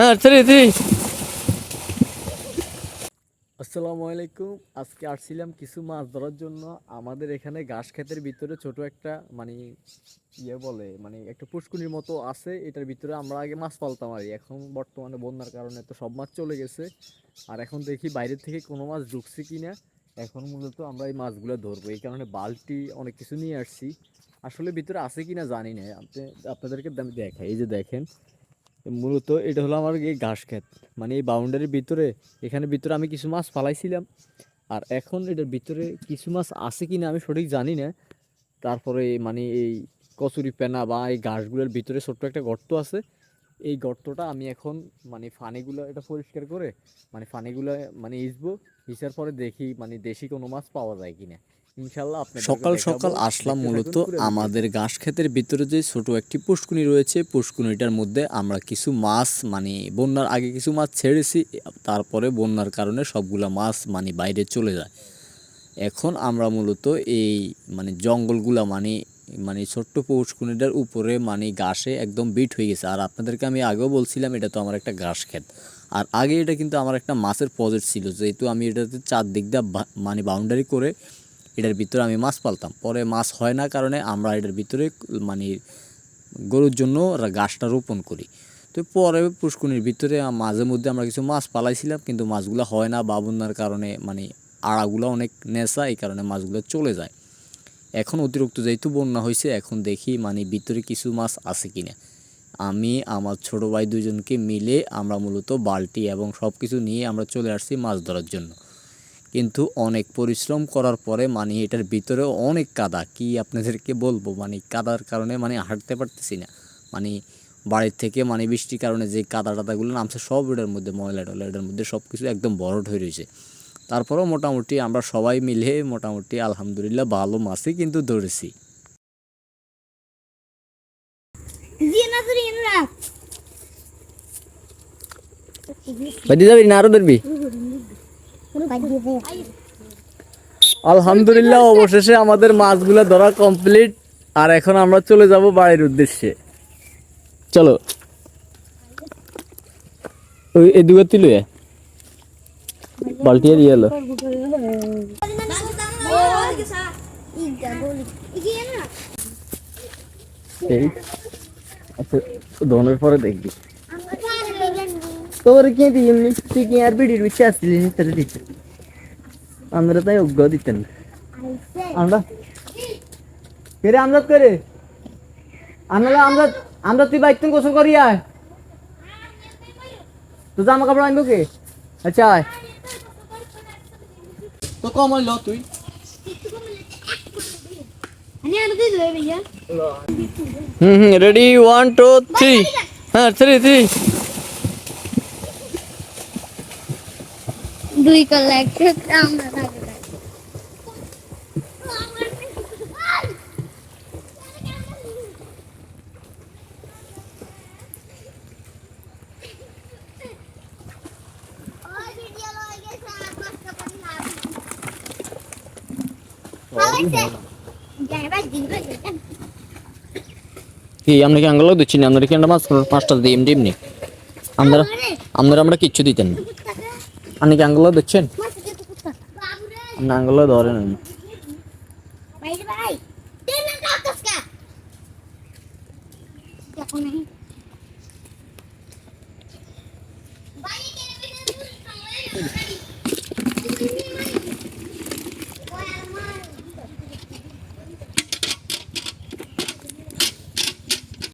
হ্যাঁ আসসালামু আলাইকুম। আজকে আসছিলাম কিছু মাছ ধরার জন্য। আমাদের এখানে ঘাস ক্ষেতের ভিতরে ছোট একটা মানে ইয়ে বলে মানে একটা পুষ্কুনির মতো আছে। এটার ভিতরে আমরা আগে মাছ পালতাম আর এখন বর্তমানে বন্যার কারণে তো সব মাছ চলে গেছে। আর এখন দেখি বাইরে থেকে কোনো মাছ ঢুকছে কিনা। এখন মূলত আমরা এই মাছগুলো ধরবো। এই কারণে বালতি অনেক কিছু নিয়ে আসছি। আসলে ভিতরে আছে কিনা জানি না। আপনি, আপনাদেরকে আমি দেখাই। এই যে দেখেন মূলত এটা হলো আমার এই ঘাস ক্ষেত। মানে এই বাউন্ডারির ভিতরে, এখানে ভিতরে আমি কিছু মাছ ফালাইছিলাম আর এখন এটার ভিতরে কিছু মাছ আছে কি না আমি সঠিক জানি না। তারপরে মানে এই কচুরি পেনা বা এই ঘাসগুলোর ভিতরে ছোট্ট একটা গর্ত আছে। এই গর্তটা আমি এখন মানে ফানিগুলো এটা পরিষ্কার করে মানে ফানিগুলো মানে ইসবো। ইসার পরে দেখি মানে দেশি কোনো মাছ পাওয়া যায় কিনা। সকাল সকাল আসলাম মূলত আমাদের ঘাস ক্ষেতের ভিতরে যে ছোট একটি পুষ্কুনি রয়েছে পুষ্কুনিটার মধ্যে আমরা কিছু মাছ মানে বন্যার আগে কিছু মাছ ছেড়েছি তারপরে বন্যার কারণে সবগুলো মাছ মানে বাইরে চলে যায়। এখন আমরা মূলত এই মানে জঙ্গলগুলা মানে মানে ছোট্ট পুষ্কুনিটার উপরে মানে ঘাসে একদম বিট হয়ে গেছে। আর আপনাদেরকে আমি আগেও বলছিলাম, এটা তো আমার একটা ঘাস ক্ষেত। আর আগে এটা কিন্তু আমার একটা মাছের প্রজেক্ট ছিল, যেহেতু আমি এটাতে চারদিক দিয়ে মানে বাউন্ডারি করে এটার ভিতরে আমি মাছ পালতাম। পরে মাছ হয় না কারণে আমরা এটার ভিতরে মানে গরুর জন্য গাছটা রোপণ করি। তো পরে পুষ্কুনির ভিতরে মাঝে মধ্যে আমরা কিছু মাছ পালাইছিলাম, কিন্তু মাছগুলো হয় না বা বন্যার কারণে মানে আড়াগুলো অনেক নেশা, এই কারণে মাছগুলো চলে যায়। এখন অতিরিক্ত যেহেতু বন্যা হয়েছে, এখন দেখি মানে ভিতরে কিছু মাছ আছে কিনা। আমি, আমার ছোট ভাই দুজনকে মিলে আমরা মূলত বালতি এবং সব কিছু নিয়ে আমরা চলে আসছি মাছ ধরার জন্য। কিন্তু অনেক পরিশ্রম করার পরে মানে এটার ভিতরে অনেক কাদা। কি আপনাদেরকে বলব? মানে কাদার কারণে মানে হাঁটতে পারতেছি না। মানে বাড়ির থেকে মানে বৃষ্টির কারণে যে কাদা টাদাগুলো নামছে, সব এটার মধ্যে ময়লা টয়লা এটার মধ্যে সব কিছু একদম বড় হয়ে রয়েছে। তারপরেও মোটামুটি আমরা সবাই মিলে মোটামুটি আলহামদুলিল্লাহ ভালো মাছই কিন্তু ধরেছি। আরও ধরবি? আলহামদুলিল্লাহ অবশেষে আমাদের মাছগুলো ধরা কমপ্লিট আর এখন আমরা চলে যাব বাড়ির উদ্দেশ্যে। চলো। ওই এই দুগা তুই লয়ে বালতি আর ইয়ে এলো এই আচ্ছা ধনের পরে দেখবি তোর কি দিই এমনি তুই কি আর বিড়ির বিচ্ছে আসছিলি তোর দিতে আমরা তাই অজ্ঞ দিতেন না আমরা কেরে আমরাত করে আমরা আমরা আমরা তুই বাইক তুমি গোসল করি আয় তো জামা কাপড় আনব কে আচ্ছা আয় তো কম ল তুই আমি আর দিই দেবে ভাইয়া হুম হুম রেডি ওয়ান টু থ্রি হ্যাঁ থ্রি থ্রি দুই কলা একটা আমরা থাকবে কি, আমরা কি আঙ্গুলো দিচ্ছি না? আমরা কি আমরা মাছ পাঁচটা দিই এমনি এমনি? আমরা আমরা আমরা কিচ্ছু দিতেন না। আপনি কি আঙ্গুলো দিচ্ছেন? আপনি আঙ্গুলো ধরেন ভাই ভাই